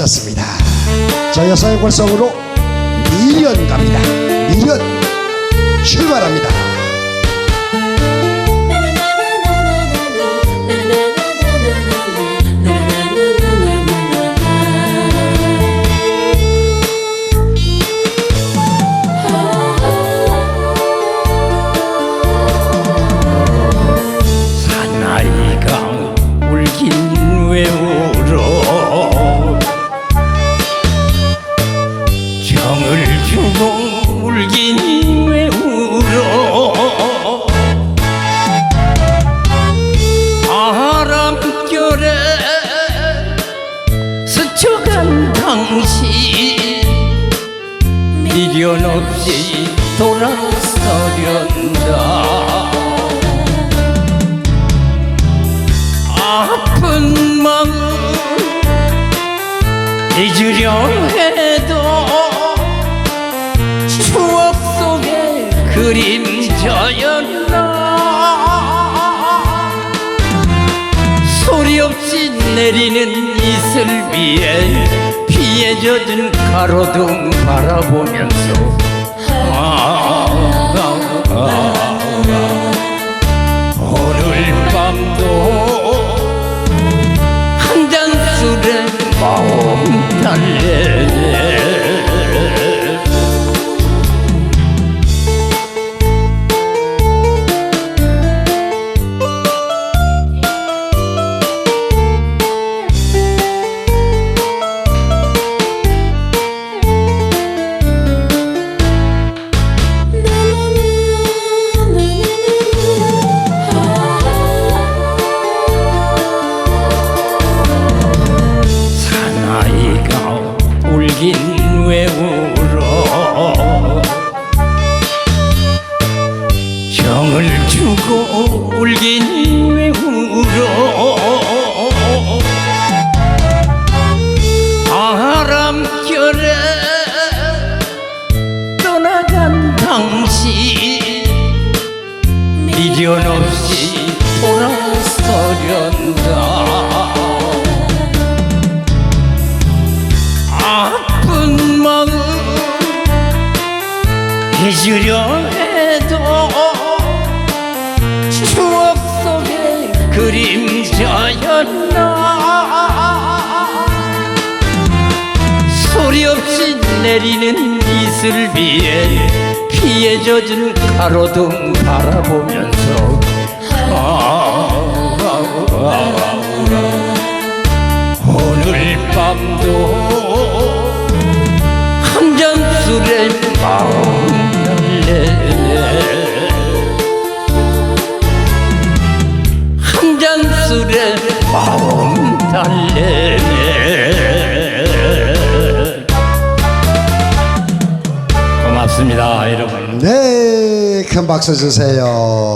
오셨습니다. 자, 여성의 골성으로 미련 갑니다. 미련 출발합니다. 당신. 미련 없이 돌아서련다. 아픈 마음 잊으려 해도 추억 속의 그림자였나 소리 없이 내리는 이슬 위에 피에 젖은 가로등 바라보면서. 아, 아, 아, 오늘 밤도 한 잔 술에 마음 달래 울긴 왜 울어 정을 주고 울긴 왜 울어 바람결에 떠나간 당신 미련 없이 잊으려 해도 추억 속의 그림자였나 소리 없이 내리는 이슬 위에 피에 젖은 가로등 바라보면서 아, 아, 아, 아. 오늘 밤도 한잔 술에 마음 달래 고맙습니다 여러분 네, 큰 박수 주세요.